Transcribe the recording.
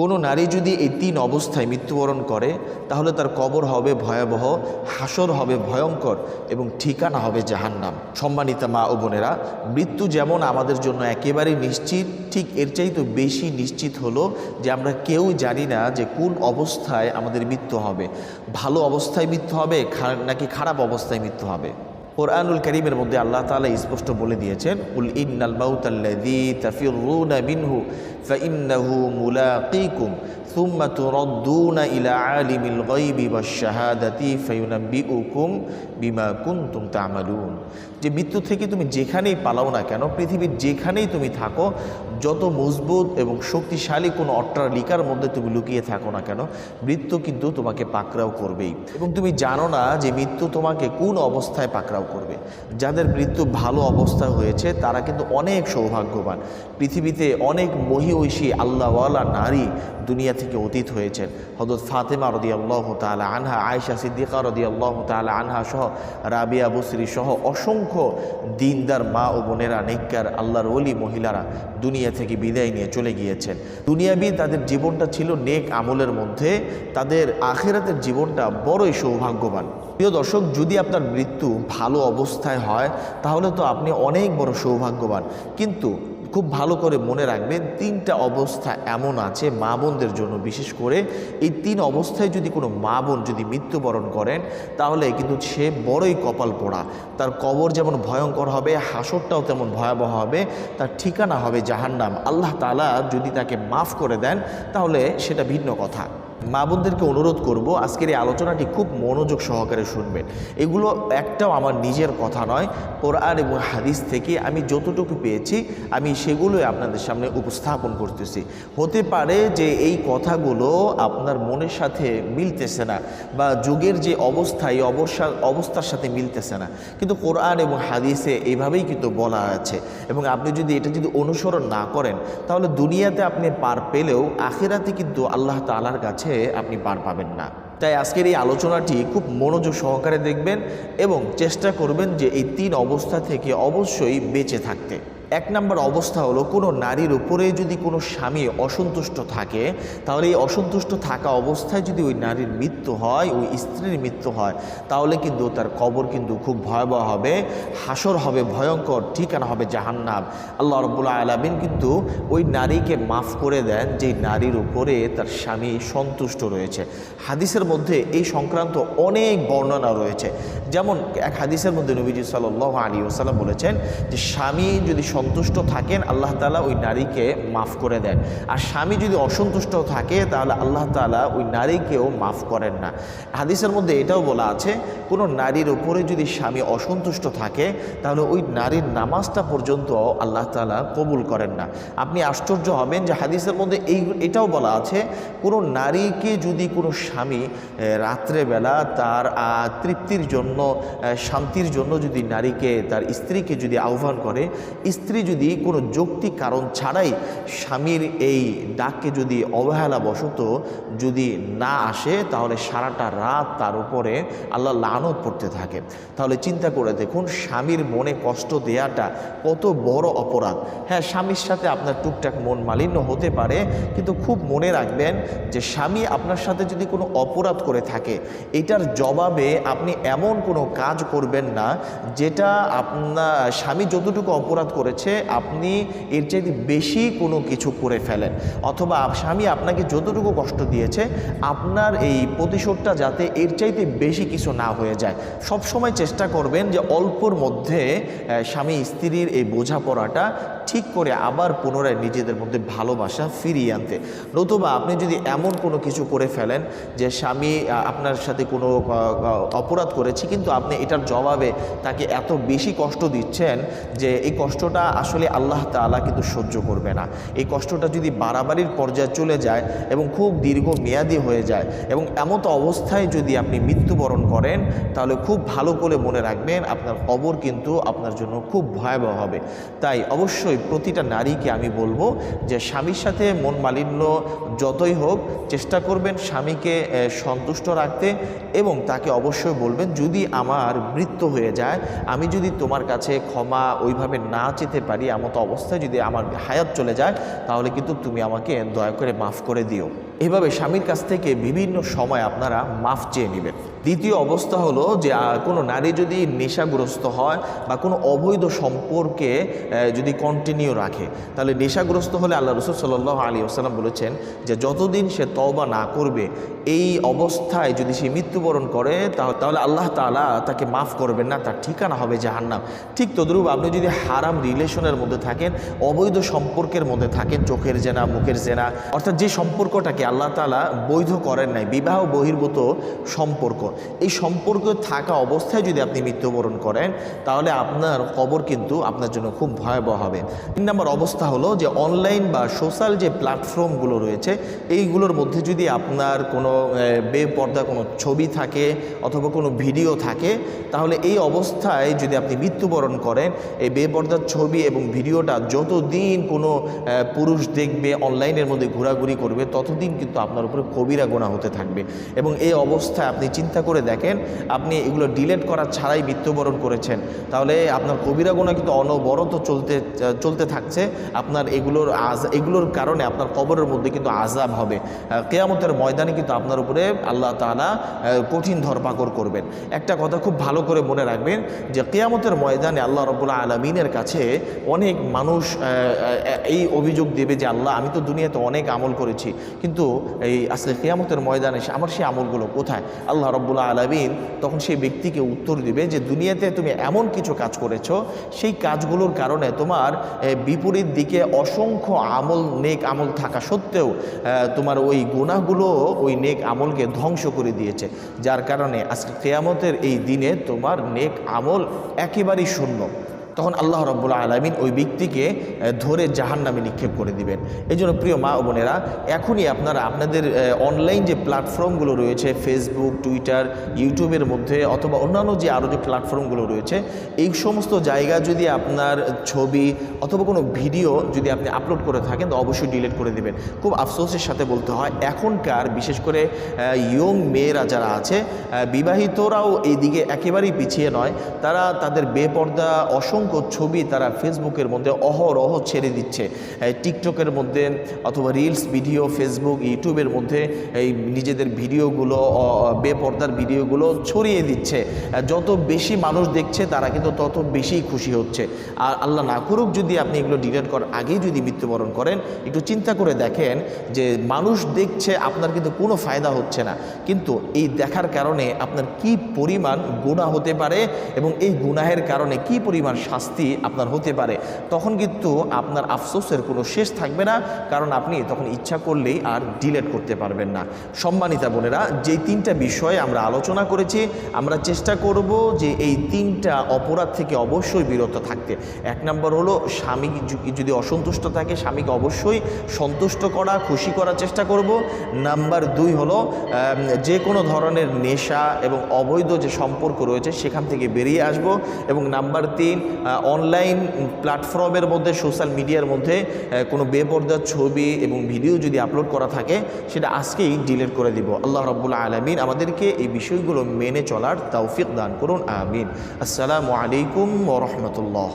কোনো নারী যদি এই তিন অবস্থায় মৃত্যুবরণ করে, তাহলে তার কবর হবে ভয়াবহ, হাসর হবে ভয়ঙ্কর এবং ঠিকানা হবে জাহান্নাম। সম্মানিতা মা ও বোনেরা, মৃত্যু যেমন আমাদের জন্য একেবারে নিশ্চিত, ঠিক এর চাইতে বেশি নিশ্চিত হলো যে আমরা কেউ জানি না যে কোন অবস্থায় আমাদের মৃত্যু হবে। ভালো অবস্থায় মৃত্যু হবে নাকি খারাপ অবস্থায় মৃত্যু হবে। কোরআনুল করিমের মধ্যে আল্লাহ তাআলা স্পষ্ট বলে দিয়েছেন উল ইন্নাল মাউতাল্লাযী তাফিরুনা মিনহু ফাইন্নাহু মুলাকীকুম ثم تردون إلى عالم الغيب والشهادة فينبئكم بما كنتم تعملون যে মৃত্যু থেকে তুমি যেখানেই পালাও না কেন পৃথিবীর যেখানেই তুমি থাকো যত মজবুত এবং শক্তিশালী কোনো অট্টালিকার মধ্যে তুমি লুকিয়ে থাকো না কেন মৃত্যু কিন্তু তোমাকে পাকড়াও করবেই এবং তুমি জানো না যে মৃত্যু তোমাকে কোন অবস্থায় পাকড়াও করবে। যাদের মৃত্যু ভালো অবস্থায় হয়েছে, তারা কিন্তু অনেক সৌভাগ্যবান। পৃথিবীতে অনেক মহিষী আল্লাহওয়ালা নারী দুনিয়া থেকে অতীত হয়েছেন। হজরত ফাতেমা রদি আল্লাহ তালা আনহা আয়সা সিদ্দিকা রদি আল্লাহ তালা আনহা সহ রাবিয়া বসরি সহ অসংখ্য দিনদার মা ও বোনেরা, নেককার আল্লাহর অলি মহিলারা দুনিয়া থেকে বিদায় নিয়ে চলে গিয়েছেন। দুনিয়াবি তাদের জীবনটা ছিল নেক আমলের মধ্যে, তাদের আখেরাতের জীবনটা বড়ই সৌভাগ্যবান। প্রিয় দর্শক, যদি আপনার মৃত্যু ভালো অবস্থায় হয়, তাহলে তো আপনি অনেক বড় সৌভাগ্যবান। কিন্তু খুব ভালো করে মনে রাখবেন, তিনটা অবস্থা এমন আছে মা বোনদের জন্য। বিশেষ করে এই তিন অবস্থায় যদি কোনো মা বোন যদি মৃত্যুবরণ করেন, তাহলে কিন্তু সে বড়ই কপাল পোড়া। তার কবর যেমন ভয়ঙ্কর হবে, হাসরটাও তেমন ভয়াবহ হবে, তার ঠিকানা হবে জাহান্নাম। আল্লাহ তালা যদি তাকে মাফ করে দেন, তাহলে সেটা ভিন্ন কথা। মা বোনদেরকে অনুরোধ করব, আজকের এই আলোচনাটি খুব মনোযোগ সহকারে শুনবেন। এগুলো একটাও আমার নিজের কথা নয়, কোরআন এবং হাদিস থেকে আমি যতটুকু পেয়েছি, আমি সেগুলোই আপনাদের সামনে উপস্থাপন করতেছি। হতে পারে যে এই কথাগুলো আপনার মনের সাথে মিলতেছে না, বা যুগের যে অবস্থা, এই অবস্থা অবস্থার সাথে মিলতেছে না। কিন্তু কোরআন এবং হাদিসে এইভাবেই কিন্তু বলা আছে। এবং আপনি যদি এটা যদি অনুসরণ না করেন, তাহলে দুনিয়াতে আপনি পার পেলেও আখেরাতে কিন্তু আল্লাহ তালার কাছে আপনি পার পাবেন না। তাই আজকের এই আলোচনাটি খুব মনোযোগ সহকারে দেখবেন এবং চেষ্টা করবেন যে এই তিন অবস্থা থেকে অবশ্যই বেঁচে থাকতে। এক নম্বর অবস্থা হলো কোনো নারীর উপরে যদি কোনো স্বামী অসন্তুষ্ট থাকে, তাহলে এই অসন্তুষ্ট থাকা অবস্থায় যদি ওই নারীর মৃত্যু হয়, ওই স্ত্রীর মৃত্যু হয়, তাহলে কিন্তু তার কবর কিন্তু খুব ভয়াবহ হবে, হাসর হবে, ভয়ঙ্কর ঠিকানা হবে জাহান্নাম। আল্লাহ রব্বুল্লা আলমিন কিন্তু ওই নারীকে মাফ করে দেন যে নারীর উপরে তার স্বামী সন্তুষ্ট রয়েছে। হাদিসের মধ্যে এই সংক্রান্ত অনেক বর্ণনা রয়েছে। যেমন এক হাদিসের মধ্যে নবীজি সাল্লাহ আলী ওসাল্লাম বলেছেন যে স্বামী যদি সন্তুষ্ট থাকেন, আল্লাহ তালা ওই নারীকে মাফ করে দেন। আর স্বামী যদি অসন্তুষ্ট থাকে, তাহলে আল্লাহ তালা ওই নারীকেও মাফ করেন না। হাদিসের মধ্যে এটাও বলা আছে, কোনো নারীর উপরে যদি স্বামী অসন্তুষ্ট থাকে, তাহলে ওই নারীর নামাজটা পর্যন্ত আল্লাহ তালা কবুল করেন না। আপনি আশ্চর্য হবেন যে হাদিসের মধ্যে এই, এটাও বলা আছে, কোনো নারীকে যদি কোনো স্বামী রাত্রেবেলা তার তৃপ্তির জন্য শান্তির জন্য যদি নারীকে, তার স্ত্রীকে যদি আহ্বান করে, স্ত্রী যদি কোনো যৌক্তিক কারণ ছাড়াই স্বামীর এই ডাককে যদি অবহেলা বশত যদি না আসে, তাহলে সারাটা রাত তার উপরে আল্লাহ লানত পড়তে থাকে। তাহলে চিন্তা করে দেখুন, স্বামীর মনে কষ্ট দেয়াটা কত বড় অপরাধ। হ্যাঁ স্বামীর সাথে আপনার টুকটাক মন মালিন্য হতে পারে, কিন্তু খুব মনে রাখবেন যে স্বামী আপনার সাথে যদি কোনো অপরাধ করে থাকে, এটার জবাবে আপনি এমন কোনো কাজ করবেন না, যেটা আপনার, স্বামী যতটুকু অপরাধ করেছে আপনি এর চাইতে বেশি কোনো কিছু করে ফেলেন। অথবা স্বামী আপনাকে যতটুকু কষ্ট দিয়েছে, আপনার এই প্রতিশোধটা যাতে এর চাইতে বেশি কিছু না হয়ে যায়। সব সময় চেষ্টা করবেন যে অল্পর মধ্যে স্বামী স্ত্রীর এই বোঝাপড়াটা ঠিক করে আবার পুনরায় নিজেদের মধ্যে ভালোবাসা ফিরিয়ে আনতে। নতুবা আপনি যদি এমন কোনো কিছু করে ফেলেন যে স্বামী আপনার সাথে কোনো অপরাধ করেছে, কিন্তু আপনি এটার জবাবে তাকে এত বেশি কষ্ট দিচ্ছেন যে এই কষ্টটা আসলে আল্লাহ তাআলা কিন্তু সহ্য করবে না। এই কষ্টটা যদি বাড়াবাড়ির পর্যায়ে চলে যায় এবং খুব দীর্ঘ মেয়াদি হয়ে যায় এবং এমতো অবস্থায় যদি আপনি মৃত্যুবরণ করেন, তাহলে খুব ভালো করে মনে রাখবেন আপনার কবর কিন্তু আপনার জন্য খুব ভয়াবহ হবে। তাই অবশ্যই প্রতিটা নারীকে আমি বলব যে স্বামীর সাথে মন মালিন্য যতই হোক, চেষ্টা করবেন স্বামীকে সন্তুষ্ট রাখতে এবং তাকে অবশ্যই বলবেন, যদি আমার মৃত্যু হয়ে যায়, আমি যদি তোমার কাছে ক্ষমা ওইভাবে না চেতে পারি, এমতো অবস্থায় যদি আমার হায়াত চলে যায়, তাহলে কিন্তু তুমি আমাকে দয়া করে মাফ করে দিও। এভাবে স্বামীর কাছ থেকে বিভিন্ন সময় আপনারা মাফ চেয়ে নেবেন। দ্বিতীয় অবস্থা হলো যে কোনো নারী যদি নেশাগ্রস্ত হয় বা কোনো অবৈধ সম্পর্কে যদি কন্টিনিউ রাখে, তাহলে নেশাগ্রস্ত হলে আল্লাহ রসুল সাল্লাহ আলী আসাল্লাম বলেছেন যে, যতদিন সে তওবা না করবে, এই অবস্থায় যদি সে মৃত্যুবরণ করে, তাহ- তাহলে আল্লাহ তাআলা তাকে মাফ করবেন না, তার ঠিকানা হবে জাহান্নাম। ঠিক তদ্রূপ আপনি যদি হারাম রিলেশনের মধ্যে থাকেন, অবৈধ সম্পর্কের মধ্যে থাকেন, চোখের জেনা, মুখের জেনা, অর্থাৎ যে সম্পর্কটাকে আল্লাহ তালা বৈধ করেন নাই, বিবাহ বহির্ভূত সম্পর্ক। এই সম্পর্ক থাকা অবস্থায় যদি আপনি মৃত্যুবরণ করেন, তাহলে আপনার কবর কিন্তু আপনার জন্য খুব ভয়াবহ হবে। তিন নম্বর অবস্থা হলো যে অনলাইন বা সোশ্যাল যে প্ল্যাটফর্মগুলো রয়েছে, এইগুলোর মধ্যে যদি আপনার কোনো বেপর্দা কোনো ছবি থাকে অথবা কোনো ভিডিও থাকে, তাহলে এই অবস্থায় যদি আপনি মৃত্যুবরণ করেন, এই বেপর্দার ছবি এবং ভিডিওটা যতদিন কোনো পুরুষ দেখবে, অনলাইনের মধ্যে ঘোরাঘুরি করবে, ততদিন কিন্তু আপনার উপরে কবিরা গোনা হতে থাকবে। এবং এই অবস্থায় আপনি চিন্তা করে দেখেন আপনি এগুলো ডিলেট করা ছাড়াই মৃত্যুবরণ করেছেন। তাহলে আপনার কবিরা গোনা কিন্তু অনবরত চলতে চলতে থাকছে। আপনার এগুলোর আজ এগুলোর কারণে আপনার কবরের মধ্যে কিন্তু আজাব হবে। কেয়ামতের ময়দানে কিন্তু আপনার উপরে আল্লাহ আহ, কঠিন ধরপাকড় করবেন। একটা কথা খুব ভালো করে মনে রাখবেন যে কেয়ামতের ময়দানে আল্লাহ রবুল্লা আলমিনের কাছে অনেক মানুষ এই অভিযোগ দেবে যে আল্লাহ আমি তো দুনিয়াতে অনেক আমল করেছি। কিন্তু এই আজকে কেয়ামতের ময়দানে সে- আমার সেই আমলগুলো কোথায়? আল্লাহ রব্বুল্লাহ আলমিন তখন সেই ব্যক্তিকে উত্তর দিবে যে, দুনিয়াতে তুমি এমন কিছু কাজ করেছ, সেই কাজগুলোর কারণে তোমার বিপরীত দিকে অসংখ্য আমল, নেক আমল থাকা সত্ত্বেও তোমার ওই গুণাগুলো ওই নেক আমলকে ধ্বংস করে দিয়েছে। যার কারণে আজকে কেয়ামতের এই দিনে তোমার নেক আমল একেবারেই শূন্য। তখন আল্লাহ রব্বুল্লা আলমিন ওই ব্যক্তিকে ধরে জাহান নামে নিক্ষেপ করে দিবেন। এই জন্য প্রিয় মা ও বোনেরা, এখনই আপনারা আপনাদের অনলাইন যে প্ল্যাটফর্মগুলো রয়েছে ফেসবুক টুইটার ইউটিউবের মধ্যে, অথবা অন্যান্য যে আরও যে প্ল্যাটফর্মগুলো রয়েছে, এই সমস্ত জায়গা যদি আপনার ছবি অথবা কোনো ভিডিও যদি আপনি আপলোড করে থাকেন, তো অবশ্যই ডিলিট করে দিবেন। খুব আফসোসের সাথে বলতে হয়, এখনকার বিশেষ করে ইয়ং মেয়েরা যারা আছে বিবাহিতরাও এই দিকে একেবারেই পিছিয়ে নয়। তারা তাদের বেপর্দা অসংখ্য ছবি তারা ফেসবুকের মধ্যে অহরহ ছেড়ে দিচ্ছে। টিকটকের মধ্যে অথবা রিলস, ভিডিও, ফেসবুক, ইউটিউবের মধ্যে এই নিজেদের ভিডিওগুলো বেপর্দার ভিডিওগুলো ছড়িয়ে দিচ্ছে। যত বেশি মানুষ দেখছে, তারা কিন্তু তত বেশি খুশি হচ্ছে। আর আল্লাহ না করুক যদি আপনি এগুলো ডিলিট করার আগেই যদি মৃত্যুবরণ করেন, একটু চিন্তা করে দেখেন যে মানুষ দেখছে, আপনার কিন্তু কোনো ফায়দা হচ্ছে না। কিন্তু এই দেখার কারণে আপনার কি পরিমাণ গুণা হতে পারে এবং এই গুনাহের কারণে কি পরিমাণ শাস্তি আপনার হতে পারে, তখন কিন্তু আপনার আফসোসের কোনো শেষ থাকবে না, কারণ আপনি তখন ইচ্ছা করলেই আর ডিলেট করতে পারবেন না। সম্মানিতা বোনেরা যে তিনটা বিষয়ে আমরা আলোচনা করেছি, আমরা চেষ্টা করব যে এই তিনটা অপরাধ থেকে অবশ্যই বিরত থাকতে। এক নম্বর হলো, স্বামী যদি অসন্তুষ্ট থাকে, স্বামীকে অবশ্যই সন্তুষ্ট করা, খুশি করার চেষ্টা করব। নাম্বার দুই হলো যে কোনো ধরনের নেশা এবং অবৈধ যে সম্পর্ক রয়েছে, সেখান থেকে বেরিয়ে আসব। এবং নাম্বার তিন অনলাইন প্ল্যাটফর্মের মধ্যে সোশ্যাল মিডিয়ার মধ্যে কোনো বেপর্দার ছবি এবং ভিডিও যদি আপলোড করা থাকে, সেটা আজকেই ডিলিট করে দিব। আল্লাহ রব্বুল আলমিন আমাদেরকে এই বিষয়গুলো মেনে চলার তৌফিক দান করুন, আমিন। আসসালামু আলাইকুম ওরহমতুল্লাহ